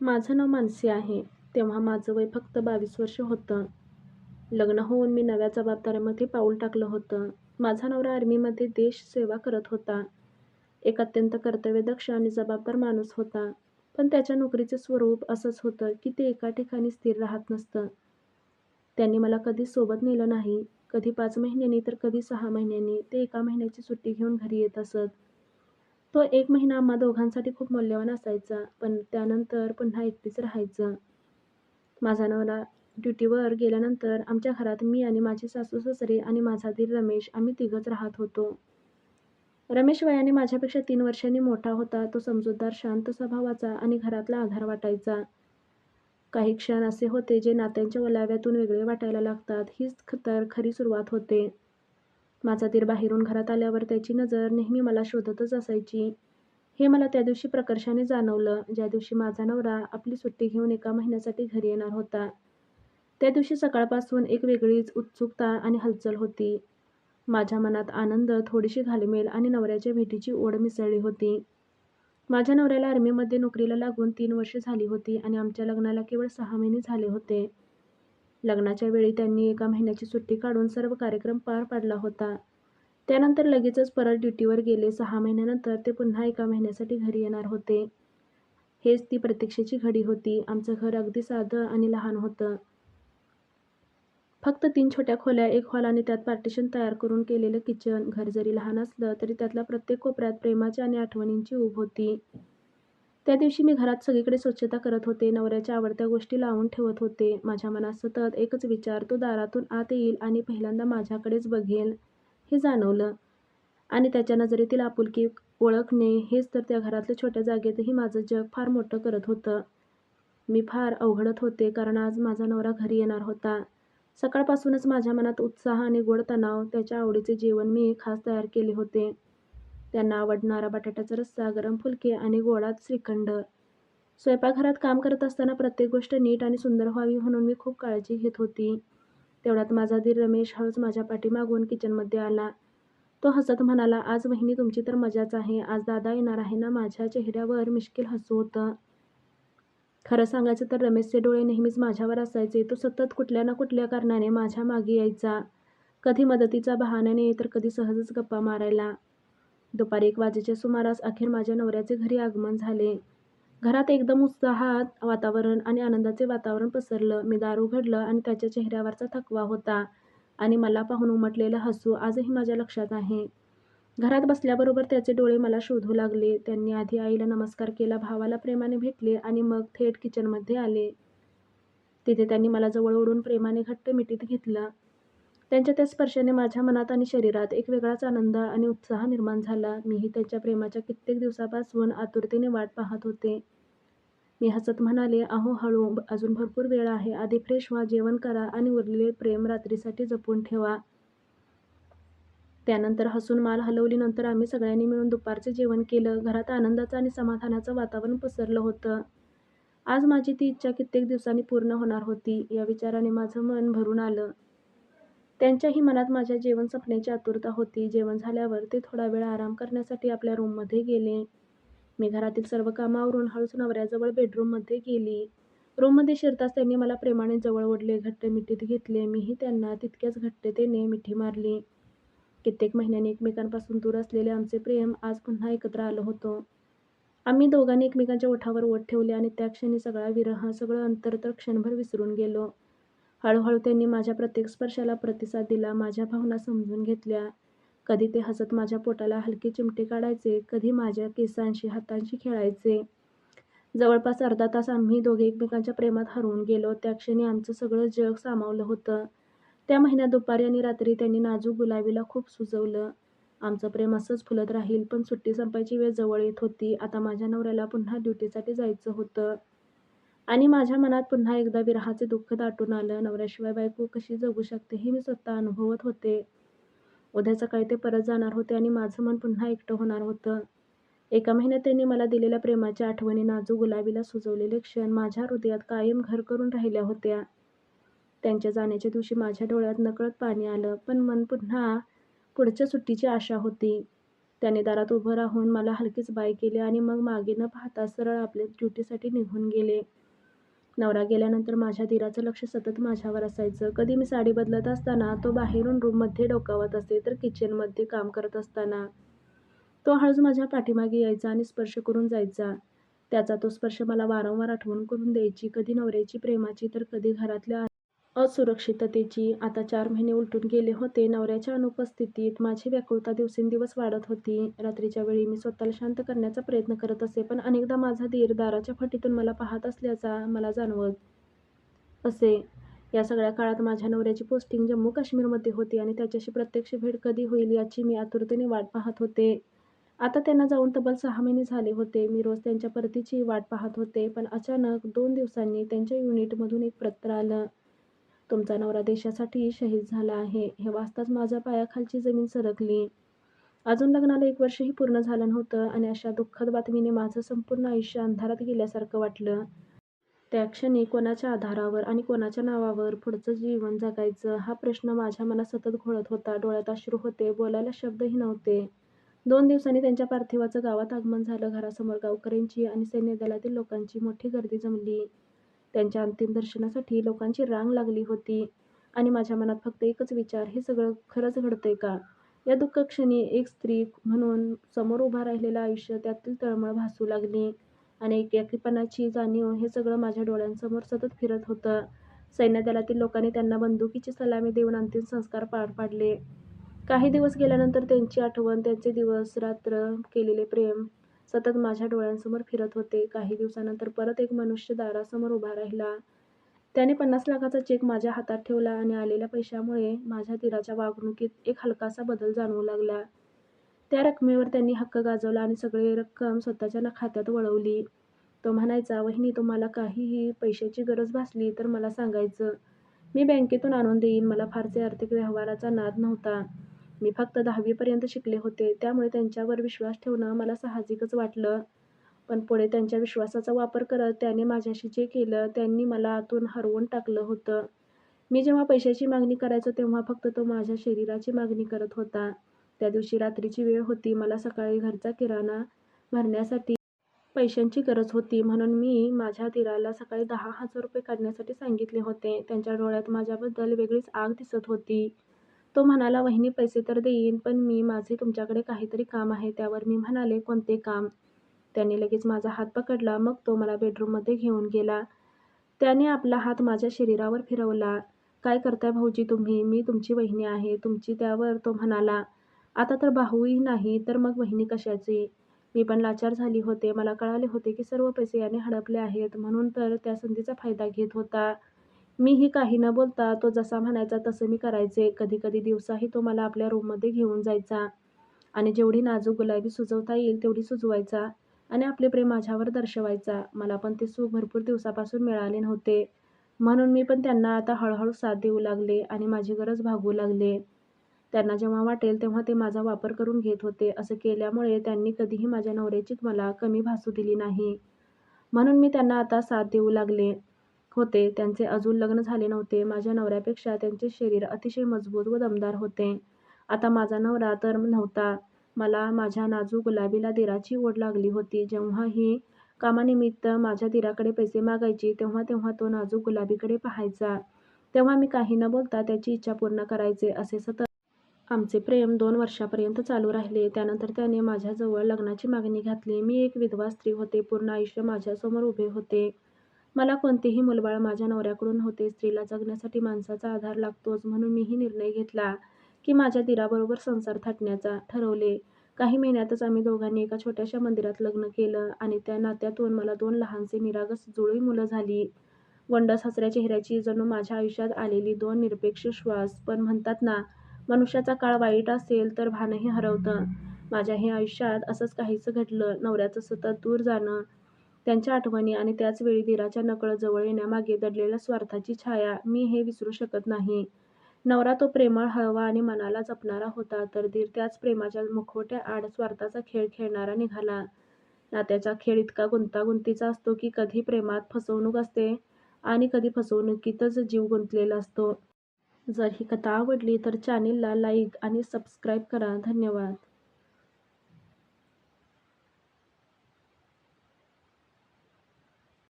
माझं नाव मानसी आहे. तेव्हा माझं वय फक्त बावीस वर्ष होतं. लग्न होऊन मी नव्या जबाबदाऱ्यामध्ये पाऊल टाकलं होतं. माझा नवरा आर्मीमध्ये देश सेवा करत होता. एक अत्यंत कर्तव्यदक्ष आणि जबाबदार माणूस होता. पण त्याच्या नोकरीचे स्वरूप असंच होतं की ते एका ठिकाणी स्थिर राहत नसतं. त्यांनी मला कधी सोबत नेलं नाही. कधी पाच महिन्यांनी तर कधी सहा महिन्यांनी ते एका महिन्याची सुट्टी घेऊन घरी येत असत. तो एक महिना आम्हा दोघांसाठी खूप मौल्यवान असायचा. पण त्यानंतर पुन्हा एकटीच राहायचं. माझा नवरा ड्युटीवर गेल्यानंतर आमच्या घरात मी आणि माझे सासू-सासरे आणि माझा दीर रमेश आम्ही तिघंच राहत होतो. रमेश वयाने माझ्यापेक्षा तीन वर्षांनी मोठा होता. तो समजूतदार, शांत स्वभावाचा आणि घरातला आधार वाटायचा. काही क्षण असे होते जे नात्यांच्या ओलाव्यातून वेगळे वाटायला लागतात. हीच तर खरी सुरुवात होते. माझा दीर बाहेरून घरात आल्यावर त्याची नजर नेहमी मला शोधतच असायची. हे मला त्या दिवशी प्रकर्षाने जाणवलं, ज्या दिवशी माझा नवरा आपली सुट्टी घेऊन एका महिन्यासाठी घरी येणार होता. त्या दिवशी सकाळपासून एक वेगळीच उत्सुकता आणि हलचल होती. माझ्या मनात आनंद, थोडीशी घालमेल आणि नवऱ्याच्या भेटीची ओढ मिसळली होती. माझ्या नवऱ्याला आर्मीमध्ये नोकरीला लागून तीन वर्षे झाली होती आणि आमच्या लग्नाला केवळ सहा महिने झाले होते. लग्नाच्या वेळी त्यांनी एका महिन्याची सुट्टी काढून सर्व कार्यक्रम पार पाडला होता. त्यानंतर लगेचच परत ड्युटीवर गेले. सहा महिन्यानंतर ते पुन्हा एका महिन्यासाठी घरी येणार होते. हेच ती प्रतीक्षेची घडी होती. आमचं घर अगदी साधं आणि लहान होतं. फक्त तीन छोट्या खोल्या, एक हॉल आणि त्यात पार्टिशन तयार करून केलेलं किचन. घर जरी लहान असलं तरी त्यातल्या प्रत्येक कोपऱ्यात प्रेमाची आणि आठवणींची ऊब होती. त्या दिवशी मी घरात सगळीकडे स्वच्छता करत होते. नवऱ्याच्या आवडत्या गोष्टी लावून ठेवत होते. माझ्या मनात सतत एकच विचार, तो दारातून आत येईल आणि पहिल्यांदा माझ्याकडेच बघेल, हे जाणवलं. आणि त्याच्या नजरेतील आपुलकी ओळखणे हेच तर त्या घरातल्या छोट्या जागेतही माझं जग फार मोठं करत होतं. मी फार अवघडत होते कारण आज माझा नवरा घरी येणार होता. सकाळपासूनच माझ्या मनात उत्साह आणि गोड तणाव. त्याच्या आवडीचे जेवण मी खास तयार केले होते. त्यांना आवडणारा बटाट्याचा रस्सा, गरम फुलके आणि गोळात श्रीखंड. स्वयंपाकघरात काम करत असताना प्रत्येक गोष्ट नीट आणि सुंदर व्हावी म्हणून मी खूप काळजी घेत होती. तेवढ्यात माझा दीर रमेश हळूच माझ्या पाठीमागून किचनमध्ये आला. तो हसत म्हणाला, आज वहिनी तुमची तर मजाच आहे. आज दादा येणार आहे ना? माझ्या चेहऱ्यावर मिश्किल हसू होतं. खरं सांगायचं तर रमेशचे डोळे नेहमीच माझ्यावर असायचे. तो सतत कुठल्या ना कुठल्या कारणाने माझ्या मागे यायचा. कधी मदतीचा बहाण्याने तर कधी सहजच गप्पा मारायला. दुपारी एक वाजेच्या सुमारास अखेर माझ्या नवऱ्याचे घरी आगमन झाले. घरात एकदम उत्साहात वातावरण आणि आनंदाचे वातावरण पसरलं. मी दार उघडलं आणि त्याच्या चेहऱ्यावरचा थकवा होता आणि मला पाहून उमटलेलं हसू आजही माझ्या लक्षात आहे. घरात बसल्याबरोबर त्याचे डोळे मला शोधू लागले. त्यांनी आधी आईला नमस्कार केला, भावाला प्रेमाने भेटले आणि मग थेट किचनमध्ये आले. तिथे त्यांनी मला जवळ ओढून प्रेमाने घट्ट मिठीत घेतलं. त्यांच्या त्या स्पर्शाने माझ्या मनात आणि शरीरात एक वेगळाच आनंद आणि उत्साह निर्माण झाला. मीही त्यांच्या प्रेमाच्या कित्येक दिवसापासून आतुरतेने वाट पाहत होते. मी हसत म्हणाले, अहो हळू, अजून भरपूर वेळ आहे. आधी फ्रेश व्हा, जेवण करा आणि उरलेले प्रेम रात्रीसाठी जपून ठेवा. त्यानंतर हसून माल हलवलीनंतर आम्ही सगळ्यांनी मिळून दुपारचे जेवण केलं. घरात आनंदाचं आणि समाधानाचं वातावरण पसरलं होतं. आज माझी ती इच्छा कित्येक दिवसांनी पूर्ण होणार होती, या विचाराने माझं मन भरून आलं. त्यांच्याही मनात माझ्या जेवण संपण्याची आतुरता होती. जेवण झाल्यावर ते थोडा वेळ आराम करण्यासाठी आपल्या रूममध्ये गेले. मी घरातील सर्व कामावरून हळूच नवऱ्याजवळ बेडरूममध्ये गेली. रूममध्ये शिरताच त्यांनी मला प्रेमाने जवळ ओढले, घट्ट मिठीत घेतले. मीही त्यांना तितक्याच घट्टतेने मिठी मारली. कित्येक महिन्यांनी एकमेकांपासून दूर असलेले आमचे प्रेम आज पुन्हा एकत्र आलो होतो आम्ही दोघांनी एकमेकांच्या ओठावर ओठ ठेवले आणि त्या क्षणी सगळा विरह, सगळं अंतर तर क्षणभर विसरून गेलो. हळूहळू त्यांनी माझ्या प्रत्येक स्पर्शाला प्रतिसाद दिला, माझ्या भावना समजून घेतल्या. कधी ते हसत माझ्या पोटाला हलके चिमटे काढायचे, कधी माझ्या केसांशी, हातांशी खेळायचे. जवळपास अर्धा तास आम्ही दोघे एकमेकांच्या प्रेमात हरवून गेलो. त्या क्षणी आमचं सगळं जग सामावलं होतं. त्या महिन्यात दुपारी आणि रात्री त्यांनी नाजूक गुलाबीला खूप सुजवलं. आमचं प्रेम असंच फुलत राहील. पण सुट्टी संपायची वेळ जवळ येत होती. आता माझ्या नवऱ्याला पुन्हा ड्युटीसाठी जायचं होतं आणि माझ्या मनात पुन्हा एकदा विरहाचे दुःख दाटून आलं. नवऱ्याशिवाय बायको कशी जगू शकते, हे मी स्वतः अनुभवत होते. उद्या सकाळी ते परत जाणार होते आणि माझं मन पुन्हा एकटं होणार होतं. एका महिन्यात त्यांनी मला दिलेल्या प्रेमाच्या आठवणी, नाजूक गुलाबीला सुजवलेले क्षण माझ्या हृदयात कायम घर करून राहिल्या होत्या. त्यांच्या जाण्याच्या दिवशी माझ्या डोळ्यात नकळत पाणी आलं. पण मन पुन्हा पुढच्या सुट्टीची आशा होती. त्याने दारात उभं राहून मला हलकीच बाय केली आणि मग मागे न पाहता सरळ आपल्या ड्युटीसाठी निघून गेले. नवरा गेल्यानंतर माझ्या दीराचं लक्ष सतत माझ्यावर असायचं. कधी मी साडी बदलत असताना तो बाहेरून रूममध्ये डोकावत असे तर किचनमध्ये काम करत असताना तो हळूच माझ्या पाठीमागे यायचा आणि स्पर्श करून जायचा. त्याचा तो स्पर्श मला वारंवार आठवण करून द्यायची, कधी नवऱ्याची प्रेमाची तर कधी घरातल्या असुरक्षिततेची. आता चार महिने उलटून गेले होते. नवऱ्याच्या अनुपस्थितीत माझी व्याकुळता दिवसेंदिवस वाढत होती. रात्रीच्या वेळी मी स्वतःला शांत करण्याचा प्रयत्न करत असे, पण अनेकदा माझा धीर दाराच्या फटीतून मला पाहत असल्याचा मला जाणवत असे. या सगळ्या काळात माझ्या नवऱ्याची पोस्टिंग जम्मू काश्मीरमध्ये होती आणि त्याच्याशी प्रत्यक्ष भेट कधी होईल याची मी आतुरतेने वाट पाहत होते. आता त्यांना जाऊन तब्बल सहा महिने झाले होते. मी रोज त्यांच्या परतीची वाट पाहत होते, पण अचानक दोन दिवसांनी त्यांच्या युनिटमधून एक पत्र आलं. तुमचा नवरा देशासाठी शहीद झाला आहे. हे वाचताच माझ्या पायाखालची जमीन सरकली. अजून लग्नाला एक वर्षही पूर्ण झालं नव्हतं आणि अशा दुःखद बातमीने माझं संपूर्ण आयुष्य अंधारात गेल्यासारखं वाटलं. त्या क्षणी कोणाच्या आधारावर आणि कोणाच्या नावावर पुढचं जीवन जगायचं हा प्रश्न माझ्या मनात सतत घोळत होता. डोळ्यात अश्रू होते, बोलायला शब्दही नव्हते. दोन दिवसांनी त्यांच्या पार्थिवाचं गावात आगमन झालं. घरासमोर गावकऱ्यांची आणि सैन्यदलातील लोकांची मोठी गर्दी जमली. त्यांच्या अंतिम दर्शनासाठी लोकांची रांग लागली होती आणि माझ्या मनात फक्त एकच विचार, हे सगळं खरंच घडतंय का? या दुःखक्षणी एक स्त्री म्हणून समोर उभा राहिलेलं आयुष्य, त्यातील तळमळ भासू लागली आणि एकाकीपणाची जाणीव हे सगळं माझ्या डोळ्यांसमोर सतत फिरत होतं. सैन्यदलातील लोकांनी त्यांना बंदुकीची सलामी देऊन अंतिम संस्कार पार पाडले. काही दिवस गेल्यानंतर त्यांची आठवण, त्यांचे दिवस-रात्र केलेले प्रेम सतत माझ्या डोळ्यांसमोर फिरत होते. काही दिवसानंतर परत एक मनुष्य दारासमोर उभा राहिला. त्याने पन्नास लाखाचा चेक माझ्या हातात ठेवला आणि आलेल्या पैशामुळे माझ्या दीराच्या वागणुकीत एक हलकासा बदल जाणवू लागला. त्या रकमेवर त्यांनी हक्क गाजवला आणि सगळी रक्कम स्वतःच्या खात्यात वळवली. तो म्हणायचा, वहिनी तुम्हाला काहीही पैशाची गरज भासली तर मला सांगायचं. मी बँकेतून आणून देईन. मला फारसे आर्थिक व्यवहाराचा नाद नव्हता. मी फक्त दहावीपर्यंत शिकले होते. त्यामुळे त्यांच्यावर विश्वास ठेवणं मला साहजिकच वाटलं. पण पुढे त्यांच्या विश्वासाचा वापर करत त्याने माझ्याशी जे केलं, त्यांनी मला आतून हरवून टाकलं होतं. मी जेव्हा पैशाची मागणी करायचो तेव्हा फक्त तो माझ्या शरीराची मागणी करत होता. त्या दिवशी रात्रीची वेळ होती. मला सकाळी घरचा किराणा भरण्यासाठी पैशांची गरज होती. म्हणून मी माझ्या दिराला सकाळी दहा हजार रुपये काढण्यासाठी सांगितले होते. त्यांच्या डोळ्यात माझ्याबद्दल वेगळीच आग दिसत होती. तो म्हणाला, वहिनी पैसे तर देईन, पण मी माझे तुमच्याकडे काहीतरी काम आहे. त्यावर मी म्हणाले, कोणते काम? त्याने लगेच माझा हात पकडला. मग तो मला बेडरूममध्ये घेऊन गेला. त्याने आपला हात माझ्या शरीरावर फिरवला. काय करताय भाऊजी तुम्ही? मी तुमची वहिनी आहे. तुमची त्यावर तो म्हणाला, आता तर भाऊही नाही तर मग वहिनी कशाची? मी पण लाचार झाली होते. मला कळाले होते की सर्व पैसे याने हडपले आहेत. म्हणून तर त्या संधीचा फायदा घेत होता. मीही काही न बोलता तो जसा म्हणायचा तसं मी करायचे. कधी कधी दिवसाही तो मला आपल्या रूममध्ये घेऊन जायचा आणि जेवढी नाजूक गुलाबी सुजवता येईल तेवढी सुजवायचा आणि आपले प्रेम माझ्यावर दर्शवायचा. मला पण ते सुख भरपूर दिवसापासून मिळाले नव्हते. म्हणून मी पण त्यांना आता हळूहळू साथ देऊ लागले आणि माझी गरज भागवू लागले. त्यांना जेव्हा वाटेल तेव्हा ते माझा वापर करून घेत होते. असं केल्यामुळे त्यांनी कधीही माझ्या नवऱ्याची मला कमी भासू दिली नाही. म्हणून मी त्यांना आता साथ देऊ लागले होते. त्यांचे अजून लग्न झाले नव्हते. माझ्या नवऱ्यापेक्षा त्यांचे शरीर अतिशय मजबूत व दमदार होते. आता माझा नवरा तर नव्हता. मला माझ्या नाजूक गुलाबीला दिराची ओढ लागली होती. जेव्हाही कामानिमित्त माझ्या दिराकडे पैसे मागायची तेव्हा तेव्हा तो नाजूक गुलाबीकडे पाहायचा. तेव्हा मी काही न बोलता त्याची इच्छा पूर्ण करायचे. असे सतत आमचे प्रेम दोन वर्षापर्यंत चालू राहिले. त्यानंतर त्याने माझ्याजवळ लग्नाची मागणी घातली. मी एक विधवा स्त्री होते. पूर्ण आयुष्य माझ्यासमोर उभे होते. मला कोणतेही मुलबाळ माझ्या नवऱ्याकडून होते स्त्रीला जगण्यासाठी माणसाचा आधार लागतोच. म्हणून मीही निर्णय घेतला की माझ्या दीराबरोबर संसार थाटण्याचा. ठरवले. काही महिन्यातच आम्ही दोघांनी एका छोट्याशा मंदिरात लग्न केलं आणि त्या नात्यातून मला दोन लहानसे निरागस जुळी मुलं झाली. गोंडस हसऱ्या चेहऱ्याची, जणू माझ्या आयुष्यात आलेली दोन निरपेक्ष श्वास. पण म्हणतात ना, मनुष्याचा काळ वाईट असेल तर भानही हरवतं. माझ्याही आयुष्यात असंच काहीसं घडलं. नवऱ्याचं सतत दूर जाणं, त्यांच्या आठवणी आणि त्याच वेळी दीराच्या नकळजवळ येण्यामागे दडलेल्या स्वार्थाची छाया मी हे विसरू शकत नाही. नवरा तो प्रेमळ, हळवा आणि मनाला जपणारा होता, तर दीर त्याच प्रेमाच्या मुखवट्या आड स्वार्थाचा खेळ खेळणारा निघाला. नात्याचा खेळ इतका गुंतागुंतीचा असतो की कधी प्रेमात फसवणूक असते आणि कधी फसवणुकीतच जीव गुंतलेला असतो. जर ही कथा आवडली तर चॅनेलला लाईक आणि सबस्क्राईब करा. धन्यवाद.